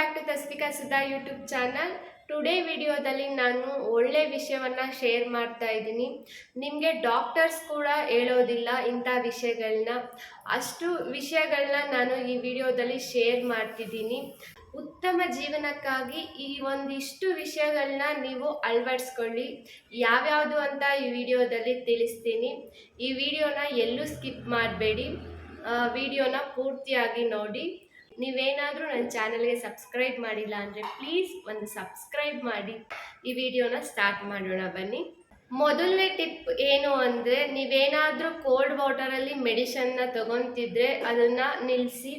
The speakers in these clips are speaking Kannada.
Back to Tasvika Sudha YouTube channel today ವಿಡಿಯೋದಲ್ಲಿ ನಾನು ಒಳ್ಳೆ ವಿಷಯವನ್ನು ಶೇರ್ ಮಾಡ್ತಾ ಇದ್ದೀನಿ. ನಿಮಗೆ ಡಾಕ್ಟರ್ಸ್ ಕೂಡ ಹೇಳೋದಿಲ್ಲ ಇಂಥ ವಿಷಯಗಳನ್ನ ಅಷ್ಟು ವಿಷಯಗಳನ್ನ ನಾನು ಈ ವಿಡಿಯೋದಲ್ಲಿ ಶೇರ್ ಮಾಡ್ತಿದ್ದೀನಿ. ಉತ್ತಮ ಜೀವನಕ್ಕಾಗಿ ಈ ಒಂದಿಷ್ಟು ವಿಷಯಗಳನ್ನ ನೀವು ಅಳವಡಿಸ್ಕೊಳ್ಳಿ. ಯಾವ್ಯಾವುದು ಅಂತ ಈ ವಿಡಿಯೋದಲ್ಲಿ ತಿಳಿಸ್ತೀನಿ. ಈ ವಿಡಿಯೋನ ಎಲ್ಲೂ ಸ್ಕಿಪ್ ಮಾಡಬೇಡಿ. ವಿಡಿಯೋನ ಪೂರ್ತಿಯಾಗಿ ನೋಡಿ. ನೀವೇನಾದರೂ ನನ್ನ ಚಾನಲ್ಗೆ ಸಬ್ಸ್ಕ್ರೈಬ್ ಮಾಡಿಲ್ಲ ಅಂದರೆ ಪ್ಲೀಸ್ ಒಂದು ಸಬ್ಸ್ಕ್ರೈಬ್ ಮಾಡಿ. ಈ ವಿಡಿಯೋನ ಸ್ಟಾರ್ಟ್ ಮಾಡೋಣ ಬನ್ನಿ. ಮೊದಲನೇ ಟಿಪ್ ಏನು ಅಂದರೆ ನೀವೇನಾದರೂ ಕೋಲ್ಡ್ ವಾಟರಲ್ಲಿ ಮೆಡಿಷನ್ನ ತಗೊತಿದ್ರೆ ಅದನ್ನು ನಿಲ್ಲಿಸಿ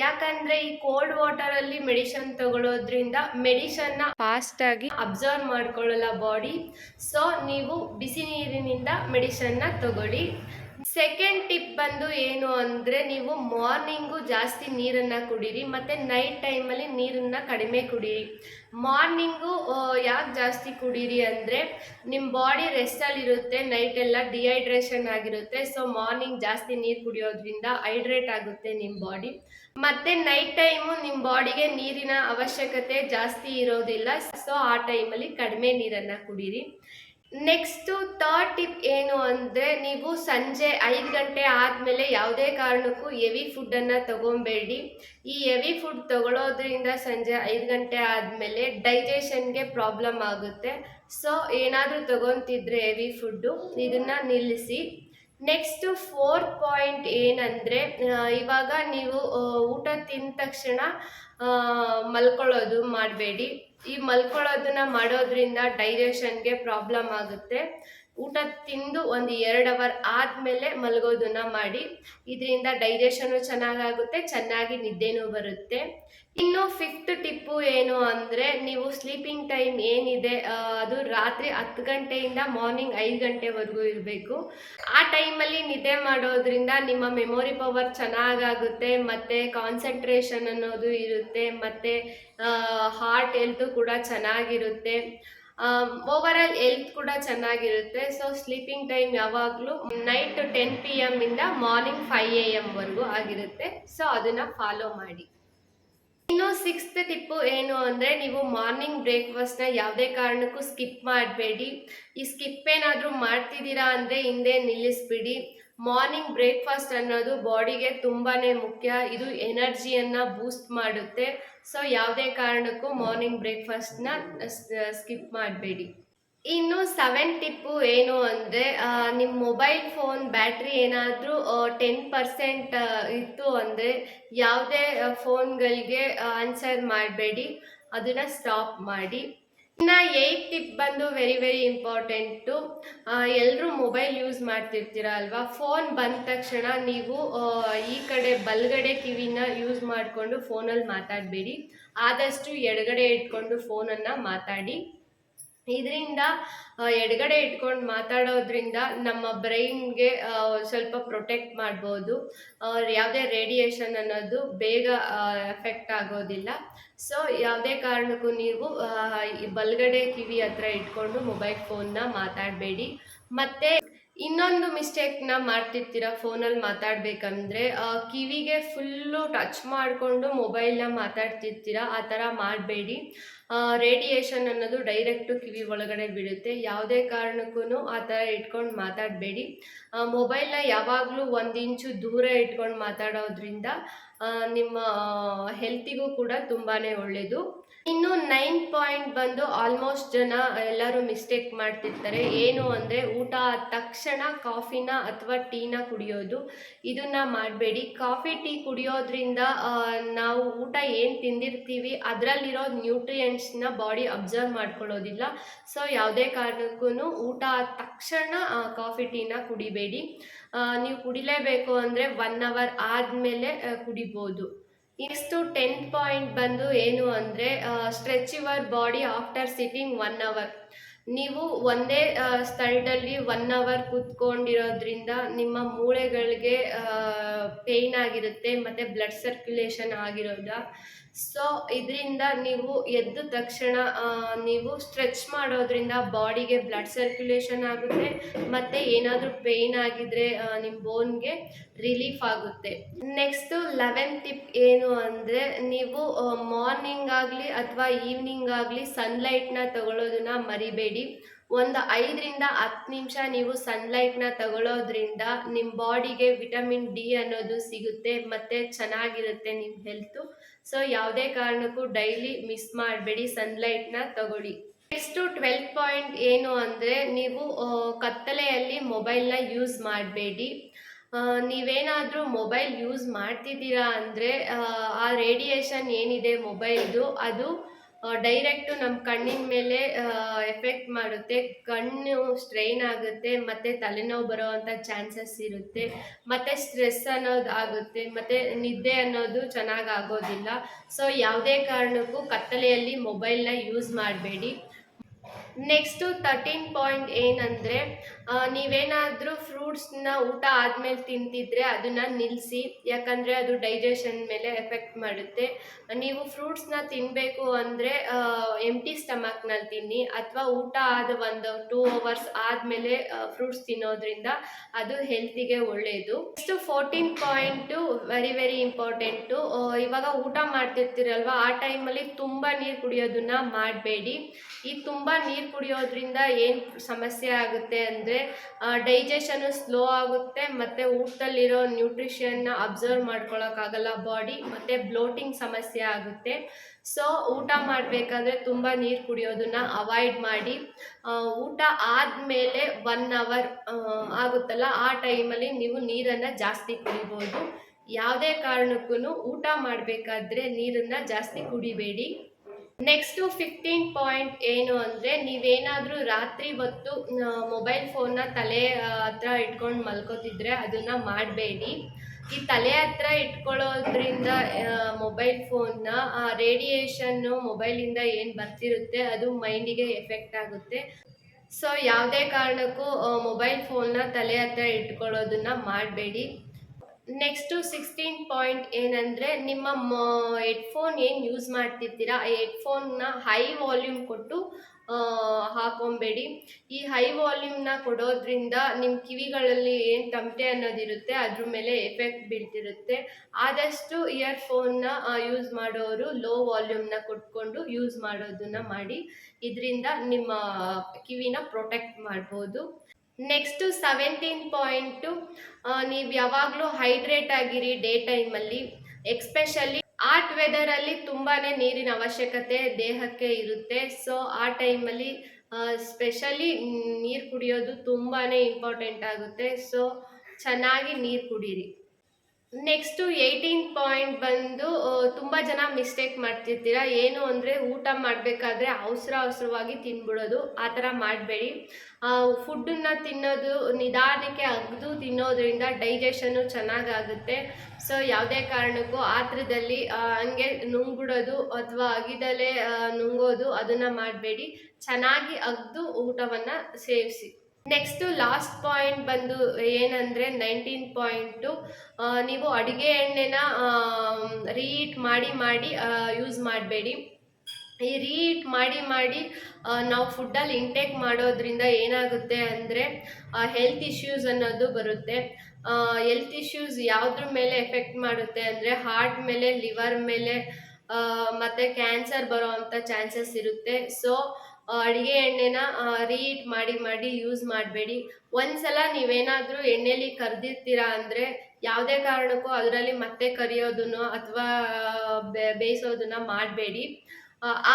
ಯಾಕಂದರೆ ಈ ಕೋಲ್ಡ್ ವಾಟರಲ್ಲಿ ಮೆಡಿಷನ್ ತಗೊಳ್ಳೋದ್ರಿಂದ ಮೆಡಿಷನ್ನ ಫಾಸ್ಟಾಗಿ ಅಬ್ಸರ್ವ್ ಮಾಡ್ಕೊಳ್ಳಲ್ಲ ಬಾಡಿ. ಸೊ ನೀವು ಬಿಸಿ ನೀರಿನಿಂದ ಮೆಡಿಷನ್ನ ತಗೊಳ್ಳಿ. ಸೆಕೆಂಡ್ ಟಿಪ್ ಬಂದು ಏನು ಅಂದ್ರೆ ನೀವು ಮಾರ್ನಿಂಗು ಜಾಸ್ತಿ ನೀರನ್ನ ಕುಡೀರಿ, ಮತ್ತೆ ನೈಟ್ ಟೈಮಲ್ಲಿ ನೀರನ್ನ ಕಡಿಮೆ ಕುಡೀರಿ. ಮಾರ್ನಿಂಗು ಯಾಕೆ ಜಾಸ್ತಿ ಕುಡೀರಿ ಅಂದರೆ ನಿಮ್ಮ ಬಾಡಿ ರೆಸ್ಟಲ್ಲಿರುತ್ತೆ ಎಲ್ಲ ಡಿಹೈಡ್ರೇಷನ್ ಆಗಿರುತ್ತೆ ಸೊ ಮಾರ್ನಿಂಗ್ ಜಾಸ್ತಿ ನೀರು ಕುಡಿಯೋದ್ರಿಂದ ಹೈಡ್ರೇಟ್ ಆಗುತ್ತೆ ನಿಮ್ಮ ಬಾಡಿ ಮತ್ತೆ ನೈಟ್ ಟೈಮು ನಿಮ್ಮ ಬಾಡಿಗೆ ನೀರಿನ ಅವಶ್ಯಕತೆ ಜಾಸ್ತಿ ಇರೋದಿಲ್ಲ ಸೊ ಆ ಟೈಮಲ್ಲಿ ಕಡಿಮೆ ನೀರನ್ನು ಕುಡೀರಿ. ನೆಕ್ಸ್ಟು ಥರ್ಡ್ ಟಿಪ್ ಏನು ಅಂದರೆ ನೀವು ಸಂಜೆ ಐದು ಗಂಟೆ ಆದಮೇಲೆ ಯಾವುದೇ ಕಾರಣಕ್ಕೂ ಎವಿ ಫುಡ್ಡನ್ನು ತಗೊಬೇಡಿ. ಈ ಹೆವಿ ಫುಡ್ ತಗೊಳ್ಳೋದ್ರಿಂದ ಸಂಜೆ ಐದು ಗಂಟೆ ಆದಮೇಲೆ ಡೈಜೆಷನ್ಗೆ ಪ್ರಾಬ್ಲಮ್ ಆಗುತ್ತೆ. ಸೊ ಏನಾದರೂ ತಗೊತಿದ್ರೆ ಎವಿ ಫುಡ್ಡು ಇದನ್ನು ನಿಲ್ಲಿಸಿ. ನೆಕ್ಸ್ಟು ಫೋರ್ತ್ ಪಾಯಿಂಟ್ ಏನಂದರೆ ಇವಾಗ ನೀವು ಊಟ ತಿಂದ ತಕ್ಷಣ ಮಲ್ಕೊಳ್ಳೋದು ಮಾಡಬೇಡಿ. ಈ ಮಲ್ಕೊಳ್ಳೋದನ್ನ ಮಾಡೋದ್ರಿಂದ ಡೈಜೆಷನ್ಗೆ ಪ್ರಾಬ್ಲಮ್ ಆಗುತ್ತೆ. ಊಟ ತಿಂದು ಒಂದು ಎರಡು ಅವರ್ ಆದಮೇಲೆ ಮಲಗೋದನ್ನ ಮಾಡಿ. ಇದರಿಂದ ಡೈಜೆಷನು ಚೆನ್ನಾಗಾಗುತ್ತೆ, ಚೆನ್ನಾಗಿ ನಿದ್ದೆನೂ ಬರುತ್ತೆ. ಇನ್ನು ಫಿಫ್ತ್ ಟಿಪ್ಪು ಏನು ಅಂದರೆ ನೀವು ಸ್ಲೀಪಿಂಗ್ ಟೈಮ್ ಏನಿದೆ ಅದು ರಾತ್ರಿ ಹತ್ತು ಗಂಟೆಯಿಂದ ಮಾರ್ನಿಂಗ್ ಐದು ಗಂಟೆವರೆಗೂ ಇರಬೇಕು. ಆ ಟೈಮಲ್ಲಿ ನಿದ್ದೆ ಮಾಡೋದ್ರಿಂದ ನಿಮ್ಮ ಮೆಮೊರಿ ಪವರ್ ಚೆನ್ನಾಗಾಗುತ್ತೆ, ಮತ್ತು ಕಾನ್ಸಂಟ್ರೇಷನ್ ಅನ್ನೋದು ಇರುತ್ತೆ, ಮತ್ತು ಹಾರ್ಟ್ ಹೆಲ್ತು ಕೂಡ ಚೆನ್ನಾಗಿರುತ್ತೆ. ಓವರ್ ಆಲ್ ಹೆಲ್ತ್ ಕೂಡ ಚೆನ್ನಾಗಿರುತ್ತೆ. ಸೊ ಸ್ಲೀಪಿಂಗ್ ಟೈಮ್ ಯಾವಾಗಲೂ ನೈಟ್ ಟೆನ್ ಪಿ ಎಂ ಇಂದ ಮಾರ್ನಿಂಗ್ ಫೈವ್ ಎ ಎಮ್ವರೆಗೂ ಆಗಿರುತ್ತೆ. ಸೊ ಅದನ್ನ ಫಾಲೋ ಮಾಡಿ. ಇನ್ನು ಸಿಕ್ಸ್ತ್ ಟಿಪ್ಪು ಏನು ಅಂದರೆ ನೀವು ಮಾರ್ನಿಂಗ್ ಬ್ರೇಕ್ಫಾಸ್ಟ್ನ ಯಾವುದೇ ಕಾರಣಕ್ಕೂ ಸ್ಕಿಪ್ ಮಾಡಬೇಡಿ. ಈ ಸ್ಕಿಪ್ ಏನಾದರೂ ಮಾಡ್ತಿದ್ದೀರಾ ಅಂದರೆ ಹಿಂದೆ ನಿಲ್ಲಿಸ್ಬಿಡಿ. ಮಾರ್ನಿಂಗ್ ಬ್ರೇಕ್ಫಾಸ್ಟ್ ಅನ್ನೋದು ಬಾಡಿಗೆ ತುಂಬಾ ಮುಖ್ಯ. ಇದು ಎನರ್ಜಿಯನ್ನು ಬೂಸ್ಟ್ ಮಾಡುತ್ತೆ. ಸೊ ಯಾವುದೇ ಕಾರಣಕ್ಕೂ ಮಾರ್ನಿಂಗ್ ಬ್ರೇಕ್ಫಾಸ್ಟ್ನ ಸ್ಕಿಪ್ ಮಾಡಬೇಡಿ. ಇನ್ನು ಸೆವೆನ್ ಟಿಪ್ಪು ಏನು ಅಂದರೆ ನಿಮ್ಮ ಮೊಬೈಲ್ ಫೋನ್ ಬ್ಯಾಟ್ರಿ ಏನಾದರೂ ಟೆನ್ ಪರ್ಸೆಂಟ್ ಇತ್ತು ಅಂದರೆ ಯಾವುದೇ ಫೋನ್ಗಳಿಗೆ ಆನ್ಸರ್ ಮಾಡಬೇಡಿ. ಅದನ್ನು ಸ್ಟಾಪ್ ಮಾಡಿ. ಇನ್ನು ಏಯ್ಟ್ ಬಂದು ವೆರಿ ವೆರಿ ಇಂಪಾರ್ಟೆಂಟು ಎಲ್ಲರೂ ಮೊಬೈಲ್ ಯೂಸ್ ಮಾಡ್ತಿರ್ತೀರ ಅಲ್ವಾ? ಫೋನ್ ಬಂದ ತಕ್ಷಣ ನೀವು ಈ ಕಡೆ ಬಲ್ಗಡೆ ಕಿವಿನ ಯೂಸ್ ಮಾಡಿಕೊಂಡು ಫೋನಲ್ಲಿ ಮಾತಾಡಬೇಡಿ. ಆದಷ್ಟು ಎಡಗಡೆ ಇಟ್ಕೊಂಡು ಫೋನನ್ನು ಮಾತಾಡಿ. ಇದರಿಂದ ಎಡಗಡೆ ಇಟ್ಕೊಂಡು ಮಾತಾಡೋದ್ರಿಂದ ನಮ್ಮ ಬ್ರೈನ್ಗೆ ಸ್ವಲ್ಪ ಪ್ರೊಟೆಕ್ಟ್ ಮಾಡ್ಬೋದು. ಯಾವುದೇ ರೇಡಿಯೇಷನ್ ಅನ್ನೋದು ಬೇಗ ಎಫೆಕ್ಟ್ ಆಗೋದಿಲ್ಲ. ಸೊ, ಯಾವುದೇ ಕಾರಣಕ್ಕೂ ನೀವು ಬಲಗಡೆ ಕಿವಿ ಹತ್ರ ಇಟ್ಕೊಂಡು ಮೊಬೈಲ್ ಫೋನ್ನ ಮಾತಾಡಬೇಡಿ. ಮತ್ತು ಇನ್ನೊಂದು ಮಿಸ್ಟೇಕ್ನ ಮಾಡ್ತಿರ್ತೀರ ಫೋನಲ್ಲಿ ಮಾತಾಡಬೇಕಂದ್ರೆ ಕಿವಿಗೆ ಫುಲ್ಲು ಟಚ್ ಮಾಡಿಕೊಂಡು ಮೊಬೈಲ್ನ ಮಾತಾಡ್ತಿರ್ತೀರ, ಆ ಥರ ಮಾಡಬೇಡಿ. ರೇಡಿಯೇಷನ್ ಅನ್ನೋದು ಡೈರೆಕ್ಟು ಕಿವಿ ಒಳಗಡೆ ಬೀಳುತ್ತೆ. ಯಾವುದೇ ಕಾರಣಕ್ಕೂ ಆ ಥರ ಇಟ್ಕೊಂಡು ಮಾತಾಡಬೇಡಿ. ಮೊಬೈಲ್ನ ಯಾವಾಗಲೂ ಒಂದು ಇಂಚು ದೂರ ಇಟ್ಕೊಂಡು ಮಾತಾಡೋದ್ರಿಂದ ನಿಮ್ಮ ಹೆಲ್ತಿಗೂ ಕೂಡ ತುಂಬಾ ಒಳ್ಳೆಯದು ಇನ್ನು ನೈನ್ ಪಾಯಿಂಟ್ ಬಂದು ಆಲ್ಮೋಸ್ಟ್ ಜನ ಎಲ್ಲರೂ ಮಿಸ್ಟೇಕ್ ಮಾಡ್ತಿರ್ತಾರೆ. ಏನು ಅಂದರೆ ಊಟ ಆದ ತಕ್ಷಣ ಕಾಫಿನ ಅಥವಾ ಟೀನ ಕುಡಿಯೋದು, ಇದನ್ನ ಮಾಡಬೇಡಿ. ಕಾಫಿ ಟೀ ಕುಡಿಯೋದ್ರಿಂದ ನಾವು ಊಟ ಏನು ತಿಂದಿರ್ತೀವಿ ಅದರಲ್ಲಿರೋ ನ್ಯೂಟ್ರಿಯೆಂಟ್ಸ್ನ ಬಾಡಿ ಅಬ್ಸರ್ವ್ ಮಾಡ್ಕೊಳ್ಳೋದಿಲ್ಲ. ಸೊ ಯಾವುದೇ ಕಾರಣಕ್ಕೂ ಊಟ ಆದ ತಕ್ಷಣ ಕಾಫಿ ಟೀನ ಕುಡಿಬೇಡಿ. ನೀವು ಕುಡಿಲೇಬೇಕು ಅಂದರೆ ಒನ್ ಅವರ್ ಆದಮೇಲೆ ಕುಡಿಬೋದು. ನೆಕ್ಸ್ಟು ಟೆಂತ್ ಪಾಯಿಂಟ್ ಬಂದು ಏನು ಅಂದರೆ stretch your body after sitting one hour ನೀವು ಒಂದೇ ಸ್ಥಳದಲ್ಲಿ ಒನ್ ಅವರ್ ಕೂತ್ಕೊಂಡಿರೋದ್ರಿಂದ ನಿಮ್ಮ ಮೂಳೆಗಳಿಗೆ ಪೇಯ್ನ್ ಆಗಿರುತ್ತೆ, ಮತ್ತು ಬ್ಲಡ್ ಸರ್ಕ್ಯುಲೇಷನ್ ಆಗಿರೋದ? ಸೊ ಇದರಿಂದ ನೀವು ಎದ್ದ ತಕ್ಷಣ ನೀವು ಸ್ಟ್ರೆಚ್ ಮಾಡೋದ್ರಿಂದ ಬಾಡಿಗೆ ಬ್ಲಡ್ ಸರ್ಕ್ಯುಲೇಷನ್ ಆಗುತ್ತೆ, ಮತ್ತು ಏನಾದರೂ ಪೇಯ್ನ್ ಆಗಿದ್ರೆ ನಿಮ್ಮ ಬೋನ್ಗೆ ರಿಲೀಫ್ ಆಗುತ್ತೆ. ನೆಕ್ಸ್ಟು ಲೆವೆನ್ ಟಿಪ್ ಏನು ಅಂದರೆ, ನೀವು ಮಾರ್ನಿಂಗ್ ಆಗಲಿ ಅಥವಾ ಈವ್ನಿಂಗ್ ಆಗಲಿ ಸನ್ಲೈಟ್ನ ತಗೊಳ್ಳೋದನ್ನ ಮರಿಬೇಡಿ. ಒಂದು ಐದರಿಂದ ಹತ್ತು ನಿಮಿಷ ನೀವು ಸನ್ಲೈಟ್ನ ತಗೊಳ್ಳೋದ್ರಿಂದ ನಿಮ್ಮ ಬಾಡಿಗೆ ವಿಟಮಿನ್ ಡಿ ಅನ್ನೋದು ಸಿಗುತ್ತೆ, ಮತ್ತು ಚೆನ್ನಾಗಿರುತ್ತೆ ನಿಮ್ಮ ಹೆಲ್ತು ಸೊ ಯಾವುದೇ ಕಾರಣಕ್ಕೂ ಡೈಲಿ ಮಿಸ್ ಮಾಡಬೇಡಿ ಸನ್ಲೈಟ್ನ ತಗೊಳ್ಳಿ. ನೆಕ್ಸ್ಟು ಟ್ವೆಲ್ತ್ ಪಾಯಿಂಟ್ ಏನು ಅಂದರೆ, ನೀವು ಕತ್ತಲೆಯಲ್ಲಿ ಮೊಬೈಲ್ನ ಯೂಸ್ ಮಾಡಬೇಡಿ. ನೀವೇನಾದರೂ ಮೊಬೈಲ್ ಯೂಸ್ ಮಾಡ್ತಿದ್ದೀರಾ ಅಂದರೆ, ಆ ರೇಡಿಯೇಷನ್ ಏನಿದೆ ಮೊಬೈಲ್ದು ಅದು ಡೈರೆಕ್ಟು ನಮ್ಮ ಕಣ್ಣಿನ ಮೇಲೆ ಎಫೆಕ್ಟ್ ಮಾಡುತ್ತೆ. ಕಣ್ಣು ಸ್ಟ್ರೈನ್ ಆಗುತ್ತೆ, ಮತ್ತು ತಲೆನೋವು ಬರೋವಂಥ ಚಾನ್ಸಸ್ ಇರುತ್ತೆ. ಮತ್ತು ಸ್ಟ್ರೆಸ್ ಅನ್ನೋದು ಆಗುತ್ತೆ, ಮತ್ತು ನಿದ್ದೆ ಅನ್ನೋದು ಚೆನ್ನಾಗಿ ಆಗೋದಿಲ್ಲ. ಸೊ ಯಾವುದೇ ಕಾರಣಕ್ಕೂ ಕತ್ತಲೆಯಲ್ಲಿ ಮೊಬೈಲ್ನ ಯೂಸ್ ಮಾಡಬೇಡಿ. ನೆಕ್ಸ್ಟು ತರ್ಟೀನ್ ಪಾಯಿಂಟ್ ಏನಂದರೆ ನೀವೇನಾದರೂ ಫ್ರೂಟ್ಸ್ನ ಊಟ ಆದಮೇಲೆ ತಿಂತಿದ್ರೆ ಅದನ್ನು ನಿಲ್ಲಿಸಿ ಯಾಕಂದರೆ ಅದು ಡೈಜೆಷನ್ ಮೇಲೆ ಎಫೆಕ್ಟ್ ಮಾಡುತ್ತೆ. ನೀವು ಫ್ರೂಟ್ಸ್ನ ತಿನ್ನಬೇಕು ಅಂದರೆ ಎಂಟಿ ಸ್ಟಮಕ್ನಲ್ಲಿ ತಿನ್ನಿ, ಅಥವಾ ಊಟ ಆದ ಒಂದು ಟೂ ಅವರ್ಸ್ ಆದಮೇಲೆ ಫ್ರೂಟ್ಸ್ ತಿನ್ನೋದ್ರಿಂದ ಅದು ಹೆಲ್ತಿಗೆ ಒಳ್ಳೆಯದು next fourteen point very very important ಇವಾಗ ಊಟ ಮಾಡ್ತಿರ್ತೀರಲ್ವ, ಆ ಟೈಮಲ್ಲಿ ತುಂಬ ನೀರು ಕುಡಿಯೋದನ್ನ ಮಾಡಬೇಡಿ. ಈ ತುಂಬ ನೀರು ಕುಡಿಯೋದ್ರಿಂದ ಏನು ಸಮಸ್ಯೆ ಆಗುತ್ತೆ ಅಂದರೆ ಡೈಜೆಷನು ಸ್ಲೋ ಆಗುತ್ತೆ ಮತ್ತು ಊಟದಲ್ಲಿರೋ ನ್ಯೂಟ್ರಿಷನ್ನ ಅಬ್ಸರ್ವ್ ಮಾಡ್ಕೊಳ್ಳೋಕ್ಕಾಗಲ್ಲ ಬಾಡಿ ಮತ್ತು ಬ್ಲೋಟಿಂಗ್ ಸಮಸ್ಯೆ ಆಗುತ್ತೆ. ಸೊ ಊಟ ಮಾಡಬೇಕಾದ್ರೆ ತುಂಬ ನೀರು ಕುಡಿಯೋದನ್ನು ಅವಾಯ್ಡ್ ಮಾಡಿ ಊಟ ಆದಮೇಲೆ ಒನ್ ಅವರ್ ಆಗುತ್ತಲ್ಲ ಆ ಟೈಮಲ್ಲಿ ನೀವು ನೀರನ್ನು ಜಾಸ್ತಿ ಕುಡಿಬೋದು. ಯಾವುದೇ ಕಾರಣಕ್ಕೂ ಊಟ ಮಾಡಬೇಕಾದ್ರೆ ನೀರನ್ನು ಜಾಸ್ತಿ ಕುಡಿಬೇಡಿ. ನೆಕ್ಸ್ಟು ಫಿಫ್ಟೀನ್ ಪಾಯಿಂಟ್ ಏನು ಅಂದರೆ ನೀವೇನಾದ್ರೂ ರಾತ್ರಿ ಹೊತ್ತು ಮೊಬೈಲ್ ಫೋನ್ನ ತಲೆ ಹತ್ರ ಇಟ್ಕೊಂಡು ಮಲ್ಕೋತಿದ್ರೆ ಅದನ್ನ ಮಾಡಬೇಡಿ. ಈ ತಲೆ ಹತ್ರ ಇಟ್ಕೊಳ್ಳೋದ್ರಿಂದ ಮೊಬೈಲ್ ಫೋನ್ನ ರೇಡಿಯೇಷನ್ನು ಮೊಬೈಲಿಂದ ಏನು ಬರ್ತಿರುತ್ತೆ ಅದು ಮೈಂಡಿಗೆ ಎಫೆಕ್ಟ್ ಆಗುತ್ತೆ. ಸೊ ಯಾವುದೇ ಕಾರಣಕ್ಕೂ ಮೊಬೈಲ್ ಫೋನ್ನ ತಲೆ ಹತ್ರ ಇಟ್ಕೊಳ್ಳೋದನ್ನ ಮಾಡಬೇಡಿ. ನೆಕ್ಸ್ಟು ಸಿಕ್ಸ್ಟೀನ್ ಪಾಯಿಂಟ್ ಏನಂದರೆ ನಿಮ್ಮ ಹೆಡ್ಫೋನ್ ಏನು ಯೂಸ್ ಮಾಡ್ತಿರ್ತೀರಾ? ಆ ಹೆಡ್ಫೋನ್ನ ಹೈ ವಾಲ್ಯೂಮ್ ಕೊಟ್ಟು ಹಾಕೊಂಬೇಡಿ. ಈ ಹೈ ವಾಲ್ಯೂಮ್ನ ಕೊಡೋದ್ರಿಂದ ನಿಮ್ಮ ಕಿವಿಗಳಲ್ಲಿ ಏನು ತಮಟೆ ಅನ್ನೋದಿರುತ್ತೆ, ಅದ್ರ ಮೇಲೆ ಎಫೆಕ್ಟ್ ಬೀಳ್ತಿರುತ್ತೆ. ಆದಷ್ಟು ಇಯರ್ ಇಯರ್ಫೋನ್ನ ಯೂಸ್ ಮಾಡೋರು ಲೋ ವಾಲ್ಯೂಮ್ನ ಕೊಟ್ಕೊಂಡು ಯೂಸ್ ಮಾಡೋದನ್ನ ಮಾಡಿ, ಇದರಿಂದ ನಿಮ್ಮ ಕಿವಿನ ಪ್ರೊಟೆಕ್ಟ್ ಮಾಡ್ಬೋದು. ನೆಕ್ಸ್ಟು ಸೆವೆಂಟೀನ್ ಪಾಯಿಂಟು ನೀವು ಯಾವಾಗಲೂ ಹೈಡ್ರೇಟ್ ಆಗಿರಿ ಡೇ ಟೈಮಲ್ಲಿ ಎಕ್ಸ್ಪೆಷಲಿ ಆಟ್ ವೆದರಲ್ಲಿ ತುಂಬಾ ನೀರಿನ ಅವಶ್ಯಕತೆ ದೇಹಕ್ಕೆ ಇರುತ್ತೆ. ಸೊ ಆ ಟೈಮಲ್ಲಿ ಸ್ಪೆಷಲಿ ನೀರು ಕುಡಿಯೋದು ತುಂಬಾ ಇಂಪಾರ್ಟೆಂಟ್ ಆಗುತ್ತೆ. ಸೊ ಚೆನ್ನಾಗಿ ನೀರು ಕುಡೀರಿ. ನೆಕ್ಸ್ಟು ಏಯ್ಟೀನ್ ಪಾಯಿಂಟ್ ಬಂದು ತುಂಬ ಜನ ಮಿಸ್ಟೇಕ್ ಮಾಡ್ತಿರ್ತೀರಾ ಏನು ಅಂದರೆ ಊಟ ಮಾಡಬೇಕಾದ್ರೆ ಅವಸರ ಅವಸರವಾಗಿ ತಿನ್ಬಿಡೋದು, ಆ ಥರ ಮಾಡಬೇಡಿ. ಫುಡ್ಡನ್ನು ತಿನ್ನೋದು, ನಿಧಾನಕ್ಕೆ ಅಗ್ದು ತಿನ್ನೋದ್ರಿಂದ ಡೈಜೆಷನ್ನು ಚೆನ್ನಾಗಾಗುತ್ತೆ. ಸೊ ಯಾವುದೇ ಕಾರಣಕ್ಕೂ ಆತ್ರದಲ್ಲಿ ಹಂಗೆ ನುಂಗ್ಬಿಡೋದು ಅಥವಾ ಅಗಿದಲೇ ನುಂಗೋದು ಅದನ್ನು ಮಾಡಬೇಡಿ. ಚೆನ್ನಾಗಿ ಅಗ್ದು ಊಟವನ್ನು ಸೇವಿಸಿ. ನೆಕ್ಸ್ಟು ಲಾಸ್ಟ್ ಪಾಯಿಂಟ್ ಬಂದು ಏನಂದರೆ ನೈನ್ಟೀನ್ ಪಾಯಿಂಟು ನೀವು ಅಡುಗೆ ಎಣ್ಣೆನ ರೀಹೀಟ್ ಮಾಡಿ ಮಾಡಿ ಯೂಸ್ ಮಾಡಬೇಡಿ. ಈ ರೀಹೀಟ್ ಮಾಡಿ ಮಾಡಿ ನಾವು ಫುಡ್ಡಲ್ಲಿ ಇಂಟೇಕ್ ಮಾಡೋದ್ರಿಂದ ಏನಾಗುತ್ತೆ ಅಂದರೆ ಹೆಲ್ತ್ ಇಶ್ಯೂಸ್ ಅನ್ನೋದು ಬರುತ್ತೆ. ಹೆಲ್ತ್ ಇಶ್ಯೂಸ್ ಯಾವುದ್ರ ಮೇಲೆ ಎಫೆಕ್ಟ್ ಮಾಡುತ್ತೆ ಅಂದರೆ ಹಾರ್ಟ್ ಮೇಲೆ ಲಿವರ್ ಮೇಲೆ ಮತ್ತೆ ಕ್ಯಾನ್ಸರ್ ಬರೋ ಅಂಥ ಚಾನ್ಸಸ್ ಇರುತ್ತೆ. ಸೊ ಅಡುಗೆ ಎಣ್ಣೆನ ರೀಹೀಟ್ ಮಾಡಿ ಮಾಡಿ ಯೂಸ್ ಮಾಡಬೇಡಿ. ಒಂದ್ಸಲ ನೀವೇನಾದರೂ ಎಣ್ಣೆಲಿ ಕರೆದಿರ್ತೀರಾ ಅಂದರೆ ಯಾವುದೇ ಕಾರಣಕ್ಕೂ ಅದರಲ್ಲಿ ಮತ್ತೆ ಕರಿಯೋದನ್ನು ಅಥವಾ ಬೇಯಿಸೋದನ್ನ ಮಾಡಬೇಡಿ.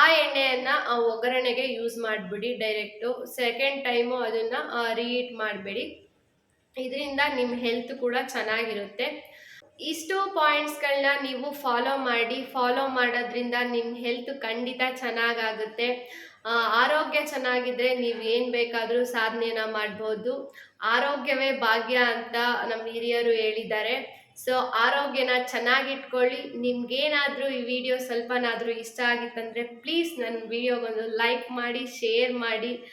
ಆ ಎಣ್ಣೆಯನ್ನು ಒಗ್ಗರಣೆಗೆ ಯೂಸ್ ಮಾಡಿಬಿಡಿ ಡೈರೆಕ್ಟು ಸೆಕೆಂಡ್ ಟೈಮು ಅದನ್ನು ರೀಹೀಟ್ ಮಾಡಬೇಡಿ. ಇದರಿಂದ ನಿಮ್ಮ ಹೆಲ್ತ್ ಕೂಡ ಚೆನ್ನಾಗಿರುತ್ತೆ. ಇಷ್ಟು ಪಾಯಿಂಟ್ಸ್ಗಳನ್ನ ನೀವು ಫಾಲೋ ಮಾಡಿ ಫಾಲೋ ಮಾಡೋದ್ರಿಂದ ನಿಮ್ಮ ಹೆಲ್ತ್ ಖಂಡಿತ ಚೆನ್ನಾಗಾಗುತ್ತೆ. ಆರೋಗ್ಯ ಚೆನ್ನಾಗಿದ್ರೆ ನೀವು ಏನು ಬೇಕಾದರೂ ಸಾಧನೆನ ಮಾಡ್ಬೋದು. ಆರೋಗ್ಯವೇ ಭಾಗ್ಯ ಅಂತ ನಮ್ಮ ಹಿರಿಯರು ಹೇಳಿದ್ದಾರೆ. ಸೊ, ಆರೋಗ್ಯನ ಚೆನ್ನಾಗಿಟ್ಕೊಳ್ಳಿ. ನಿಮ್ಗೇನಾದರೂ ಈ ವಿಡಿಯೋ ಸ್ವಲ್ಪನಾದರೂ ಇಷ್ಟ ಆಗಿತ್ತಂದರೆ ಪ್ಲೀಸ್ ನನ್ನ ವಿಡಿಯೋಗೊಂದು ಲೈಕ್ ಮಾಡಿ, ಶೇರ್ ಮಾಡಿ,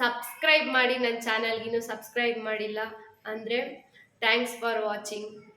ಸಬ್ಸ್ಕ್ರೈಬ್ ಮಾಡಿ ನನ್ನ ಚಾನಲ್ಗಿನ್ನೂ ಸಬ್ಸ್ಕ್ರೈಬ್ ಮಾಡಿಲ್ಲ ಅಂದರೆ ಥ್ಯಾಂಕ್ಸ್ ಫಾರ್ ವಾಚಿಂಗ್.